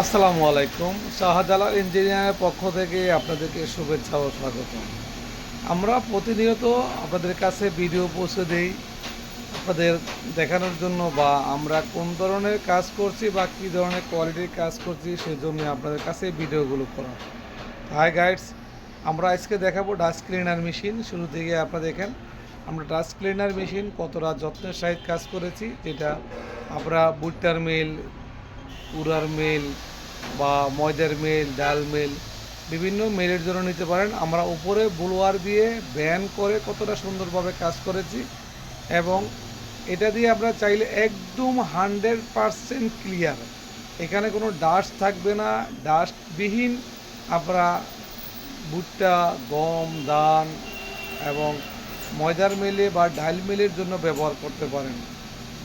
আসসালামু আলাইকুম। শাহজালাল ইঞ্জিনিয়ারের পক্ষ থেকে আপনাদেরকে শুভেচ্ছা ও স্বাগত। আমরা প্রতিনিয়ত আপনাদের কাছে ভিডিও পৌঁছে দেই আপনাদের দেখানোর জন্য বা আমরা কোন ধরনের কাজ করছি বা কী ধরনের কোয়ালিটির কাজ করছি সেই জন্য আপনাদের কাছে ভিডিওগুলো করা। হাই গাইডস আমরা আজকে দেখাবো ডাস্ট ক্লিনার মেশিন শুরু থেকে আপনারা দেখেন, আমরা ডাস্ট ক্লিনার মেশিন কতটা যত্নের সহিত কাজ করেছি, যেটা আমরা ভুট্টার মিল, উড়ার মিল বা ময়দার মিল, ডাল মিল, বিভিন্ন মেলের জন্য নিতে পারেন। আমরা উপরে বুলোয়ার দিয়ে ব্যান করে কতটা সুন্দরভাবে কাজ করেছি এবং এটা দিয়ে আমরা চাইলে একদম হান্ড্রেড পারসেন্ট ক্লিয়ার। এখানে কোনো ডাস্ট থাকবে না। ডাস্টবিহীন আমরা ভুট্টা, গম, ধান এবং ময়দার মিলে বা ডাল মিলের জন্য ব্যবহার করতে পারেন।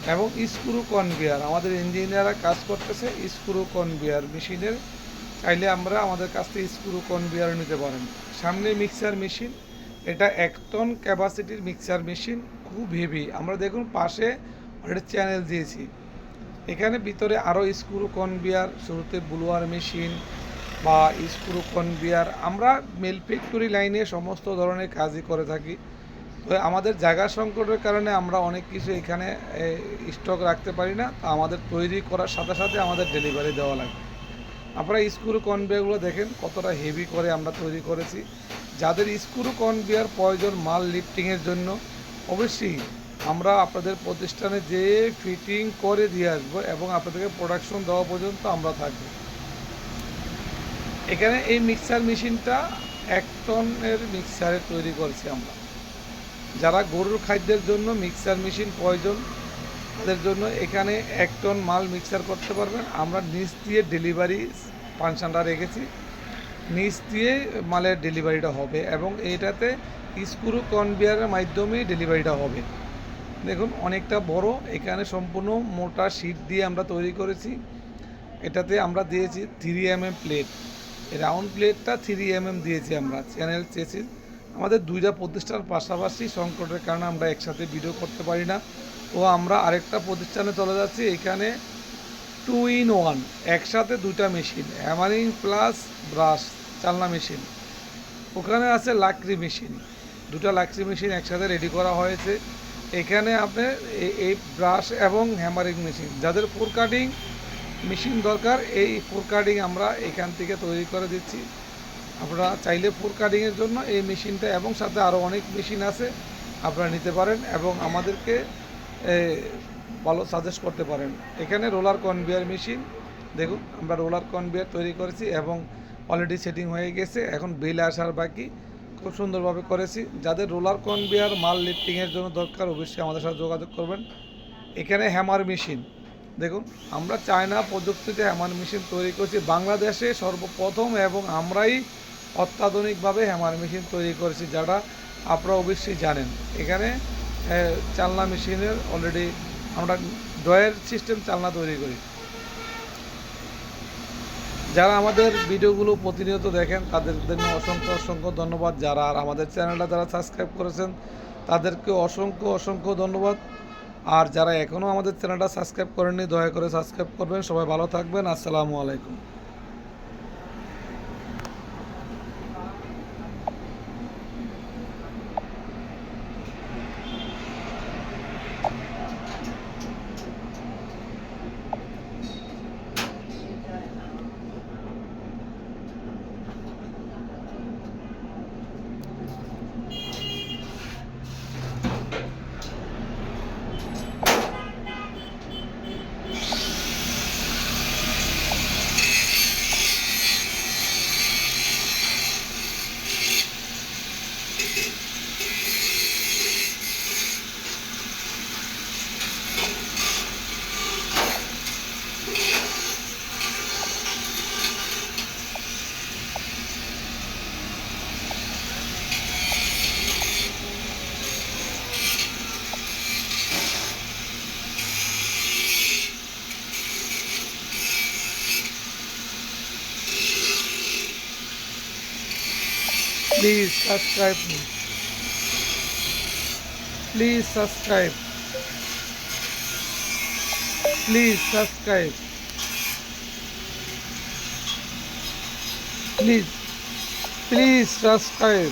এবং স্ক্রু কনভিয়ার। আমাদের ইঞ্জিনিয়াররা কাজ করতেছে স্ক্রু কনভিয়ার মেশিনের। চাইলে আমরা আমাদের কাছ থেকে স্ক্রু কনভিয়ার নিতে পারেন। সামনে মিক্সার মেশিন, এটা এক টন ক্যাপাসিটির মিক্সার মেশিন, খুব হেভি আমরা দেখুন পাশে একটা চ্যানেল দিয়েছি। এখানে ভিতরে আরও স্ক্রু কনভিয়ার, শুরুতে ব্লুয়ার মেশিন বা স্ক্রু কনভিয়ার। আমরা মেল ফ্যাক্টরি লাইনে সমস্ত ধরনের কাজই করে থাকি। তো আমাদের জায়গা সংকটের কারণে আমরা অনেক কিছু এখানে স্টক রাখতে পারি না। তো আমাদের তৈরি করার সাথে সাথে আমাদের ডেলিভারি দেওয়া লাগবে। আপনারা স্ক্রু কনভেয়ারগুলো দেখেন, কতটা হেভি করে আমরা তৈরি করেছি। যাদের স্ক্রু কনভেয়ার প্রয়োজন মাল লিফটিংয়ের জন্য, অবশ্যই আমরা আপনাদের প্রতিষ্ঠানে যে ফিটিং করে দিয়ে আসব এবং আপনাদেরকে প্রোডাকশন দেওয়া পর্যন্ত আমরা থাকব। এখানে এই মিক্সার মেশিনটা এক টনের মিক্সারে তৈরি করেছি আমরা। যারা গরুর খাদ্যের জন্য মিক্সার মেশিন প্রয়োজন, তাদের জন্য এখানে এক টন মাল মিক্সার করতে পারবেন। আমরা নিচ দিয়ে ডেলিভারি ফাংশনটা রেখেছি। নিচ দিয়ে মালের ডেলিভারিটা হবে এবং এটাতে স্ক্রু কনভিয়ারের মাধ্যমে ডেলিভারিটা হবে। দেখুন, অনেকটা বড়। এখানে সম্পূর্ণ মোটা শিট দিয়ে আমরা তৈরি করেছি। এটাতে আমরা দিয়েছি থ্রি এম প্লেট রাউন্ড প্লেটটা থ্রি এম দিয়েছি আমরা। Channel chassis. আমাদের দুইটা প্রতিষ্ঠান পাশাপাশি সংকটের কারণে আমরা একসাথে ভিডিও করতে পারি না। তো আমরা আরেকটা প্রতিষ্ঠানে চলে যাচ্ছি, এখানে টু ইন ওয়ান একসাথে দুইটা মেশিন হ্যামারিং প্লাস ব্রাশ চালনা মেশিন ওখানে আছে লাকড়ি মেশিন দুটো লাকড়ি মেশিন একসাথে রেডি করা হয়েছে। এখানে আপনার এই ব্রাশ এবং হ্যামারিং মেশিন যাদের ফোর কাটিং মেশিন দরকার, এই ফোর কাটিং আমরা এখান থেকে তৈরি করে দিচ্ছি। আপনারা চাইলে ফোর কাটিংয়ের জন্য এই মেশিনটা এবং সাথে আরও অনেক মেশিন আছে, আপনারা নিতে পারেন এবং আমাদেরকে ভালো সাজেস্ট করতে পারেন। এখানে রোলার কনভিয়ার মেশিন, দেখুন আমরা রোলার কনভিয়ার তৈরি করেছি এবং অলরেডি সেটিং হয়ে গেছে, এখন বিল আসার বাকি, খুব সুন্দরভাবে করেছি। যাদের রোলার কনভিয়ার মাল লিফটিংয়ের জন্য দরকার, অবশ্যই আমাদের সাথে যোগাযোগ করবেন। এখানে হ্যামার মেশিন দেখুন আমরা চায়না প্রযুক্তিতে হ্যামার মেশিন তৈরি করছি। বাংলাদেশে সর্বপ্রথম এবং আমরাই অত্যাধুনিকভাবে হ্যামার মেশিন তৈরি করেছি, যারা আপনারা অবশ্যই জানেন। এখানে চালনা মেশিনের অলরেডি আমরা ড্রয়ের সিস্টেম চালনা তৈরি করি। যারা আমাদের ভিডিওগুলো প্রতিনিয়ত দেখেন, তাদের জন্য অসংখ্য অসংখ্য ধন্যবাদ। যারা আর আমাদের চ্যানেলটা যারা সাবস্ক্রাইব করেছেন, তাদেরকে অসংখ্য অসংখ্য ধন্যবাদ। আর যারা এখনও আমাদের চ্যানেলটা সাবস্ক্রাইব করেননি, দয়া করে সাবস্ক্রাইব করবেন। সবাই ভালো থাকবেন। আসসালামু আলাইকুম। Please subscribe me. Please subscribe. Please subscribe. Please. Please subscribe.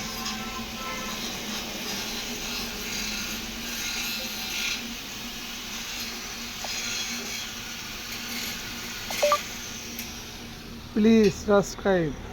Please subscribe.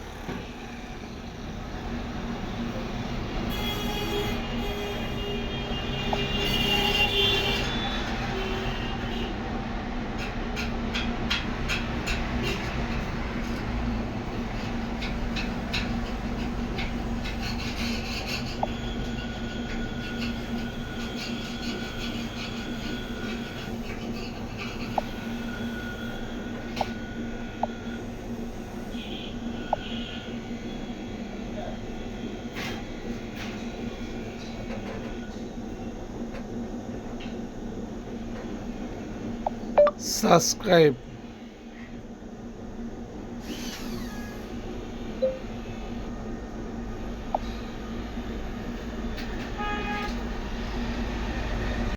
subscribe.